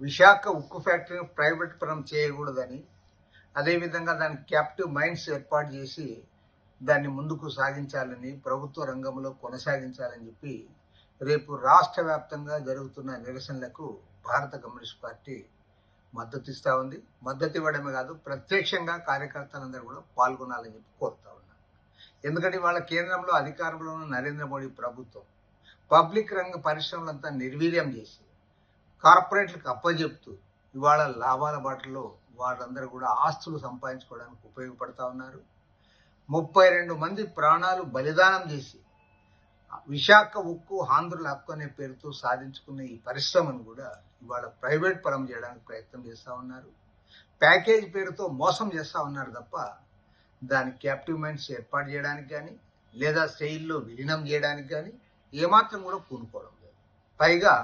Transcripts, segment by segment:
విశాఖ ఉక్కు ఫ్యాక్టరీని ప్రైవేట్ పరం చేయకూడదని అదేవిధంగా దానికి క్యాప్టివ్ మైండ్స్ ఏర్పాటు చేసి దాన్ని ముందుకు సాగించాలని ప్రభుత్వ రంగంలో కొనసాగించాలని చెప్పి రేపు రాష్ట్ర వ్యాప్తంగా జరుగుతున్న నిరసనలకు భారత కమ్యూనిస్ట్ పార్టీ మద్దతు ఇస్తూ ఉంది. మద్దతు ఇవ్వడమే కాదు ప్రత్యక్షంగా కార్యకర్తలందరూ కూడా పాల్గొనాలని చెప్పి కోరుతా ఉన్నారు ఎందుకంటే వాళ్ళ కేంద్రంలో అధికారంలో ఉన్న నరేంద్ర మోడీ ప్రభుత్వం పబ్లిక్ రంగ పరిశ్రమలంతా నిర్వీర్యం చేసి కార్పొరేట్లకు అప్పజెప్తూ ఇవాళ లాభాల బాటలో వాళ్ళందరూ కూడా ఆస్తులు సంపాదించుకోవడానికి ఉపయోగపడతా ఉన్నారు. ముప్పై రెండు మంది ప్రాణాలు బలిదానం చేసి విశాఖ ఉక్కు ఆంధ్రుల హక్కు అనే పేరుతో సాధించుకున్న ఈ పరిశ్రమను కూడా ఇవాళ ప్రైవేట్ పరం చేయడానికి ప్రయత్నం చేస్తూ ఉన్నారు. ప్యాకేజ్ పేరుతో మోసం చేస్తూ ఉన్నారు తప్ప దాని క్యాప్టివ్మెంట్స్ ఏర్పాటు చేయడానికి కానీ లేదా సెయిల్లో విలీనం చేయడానికి కానీ ఏమాత్రం కూడా కూనుకోవడం లేదు. పైగా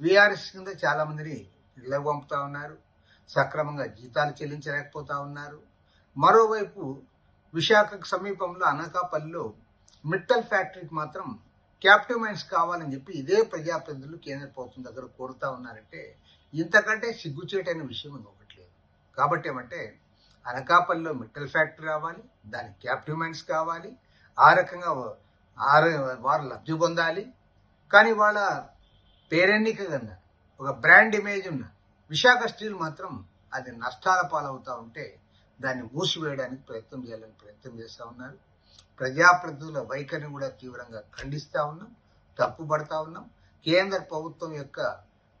విఆర్ఎస్ కింద చాలామందిని ఇళ్ళకు పంపుతా ఉన్నారు. సక్రమంగా జీతాలు చెల్లించలేకపోతా ఉన్నారు. మరోవైపు విశాఖకు సమీపంలో అనకాపల్లిలో మిట్టల్ ఫ్యాక్టరీకి మాత్రం క్యాప్టివ్ మైన్స్ కావాలని చెప్పి ఇదే ప్రజాప్రతినిధులు కేంద్ర ప్రభుత్వం దగ్గర కోరుతా ఉన్నారంటే ఇంతకంటే సిగ్గుచేటైన విషయం ఇంకొకటి లేదు. కాబట్టి ఏమంటే అనకాపల్లిలో మిట్టల్ ఫ్యాక్టరీ రావాలి దానికి క్యాప్టివ్ మైన్స్ కావాలి ఆ రకంగా ఆరు వారు లబ్ధి పొందాలి. కానీ వాళ్ళ పేరెన్నిక కన్నా ఒక బ్రాండ్ ఇమేజ్ ఉన్న విశాఖ స్టీల్ మాత్రం అది నష్టాల పాలవుతూ ఉంటే దాన్ని మూసివేయడానికి ప్రయత్నం చేయాలని ప్రయత్నం చేస్తూ ఉన్నారు. ప్రజాప్రతినిధుల వైఖరిని కూడా తీవ్రంగా ఖండిస్తూ ఉన్నాం తప్పుపడతా ఉన్నాం. కేంద్ర ప్రభుత్వం యొక్క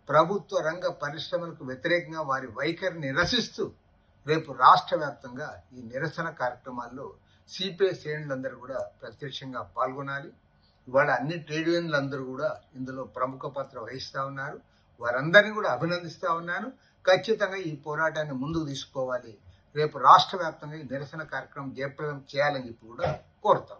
ప్రభుత్వ రంగ పరిశ్రమలకు వ్యతిరేకంగా వారి వైఖరిని నిరసిస్తూ రేపు రాష్ట్ర వ్యాప్తంగా ఈ నిరసన కార్యక్రమాల్లో సిపిఐ శ్రేణులందరూ కూడా ప్రత్యక్షంగా పాల్గొనాలి. ఇవాళ అన్ని ట్రేడ్ యూనియన్లందరూ కూడా ఇందులో ప్రముఖ పాత్ర వహిస్తూ ఉన్నారు. వారందరినీ కూడా అభినందిస్తూ ఉన్నాను. ఖచ్చితంగా ఈ పోరాటాన్ని ముందుకు తీసుకోవాలి. రేపు రాష్ట్ర వ్యాప్తంగా ఈ నిరసన కార్యక్రమం జయప్రదం చేయాలని చెప్పి కూడా కోరుతా